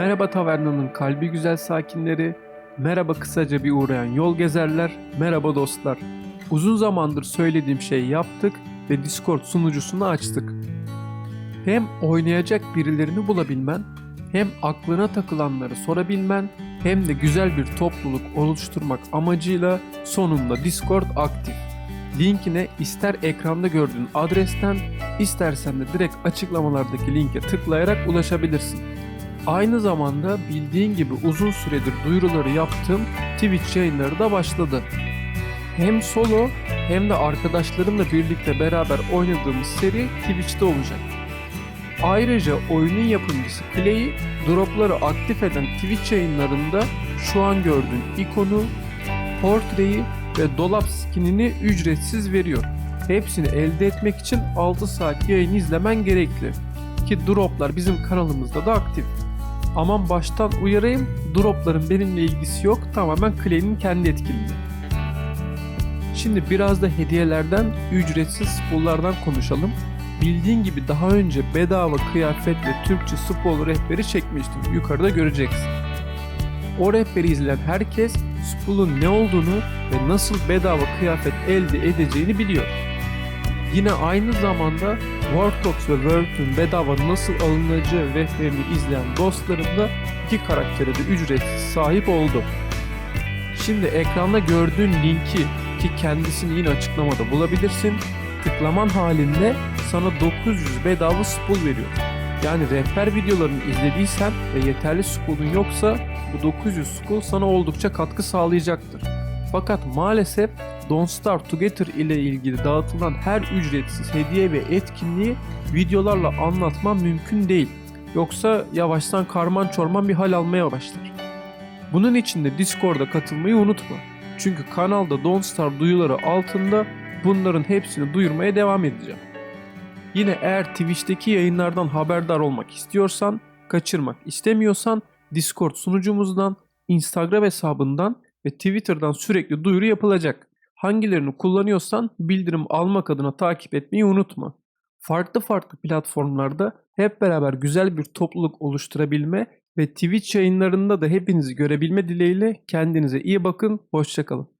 Merhaba tavernanın kalbi güzel sakinleri, merhaba kısaca bir uğrayan yol gezerler, merhaba dostlar. Uzun zamandır söylediğim şeyi yaptık ve Discord sunucusunu açtık. Hem oynayacak birilerini bulabilmen, hem aklına takılanları sorabilmen, hem de güzel bir topluluk oluşturmak amacıyla sonunda Discord aktif. Linkine ister ekranda gördüğün adresten, istersen de direkt açıklamalardaki linke tıklayarak ulaşabilirsin. Aynı zamanda bildiğin gibi uzun süredir duyuruları yaptığım Twitch yayınları da başladı. Hem solo hem de arkadaşlarımla birlikte beraber oynadığımız seri Twitch'te olacak. Ayrıca oyunun yapımcısı Clay, dropları aktif eden Twitch yayınlarında şu an gördüğün ikonu, portreyi ve dolap skinini ücretsiz veriyor. Hepsini elde etmek için 6 saat yayın izlemen gerekli. Ki droplar bizim kanalımızda da aktif. Aman baştan uyarayım, dropların benimle ilgisi yok, tamamen Clay'nin kendi etkinliği. Şimdi biraz da hediyelerden, ücretsiz spoollardan konuşalım. Bildiğin gibi daha önce bedava kıyafet ve Türkçe spol rehberi çekmiştim. Yukarıda göreceksin. O rehberi izleyen herkes spool'un ne olduğunu ve nasıl bedava kıyafet elde edeceğini biliyor. Yine aynı zamanda Warcrox ve World'ün bedava nasıl alınacağı rehberini izleyen dostlarım da iki karaktere de ücretsiz sahip oldu. Şimdi ekranda gördüğün linki ki kendisini yine açıklamada bulabilirsin. Tıklaman halinde sana 900 bedava spool veriyor. Yani rehber videolarını izlediysen ve yeterli spool'un yoksa bu 900 spool sana oldukça katkı sağlayacaktır. Fakat maalesef Don't Starve Together ile ilgili dağıtılan her ücretsiz hediye ve etkinliği videolarla anlatmam mümkün değil. Yoksa yavaştan karman çorman bir hal almaya başlar. Bunun için de Discord'a katılmayı unutma. Çünkü kanalda Don't Starve duyuları altında bunların hepsini duyurmaya devam edeceğim. Yine eğer Twitch'teki yayınlardan haberdar olmak istiyorsan, kaçırmak istemiyorsan Discord sunucumuzdan, Instagram hesabından ve Twitter'dan sürekli duyuru yapılacak. Hangilerini kullanıyorsan bildirim almak adına takip etmeyi unutma. Farklı farklı platformlarda hep beraber güzel bir topluluk oluşturabilme ve Twitch yayınlarında da hepinizi görebilme dileğiyle kendinize iyi bakın, hoşçakalın.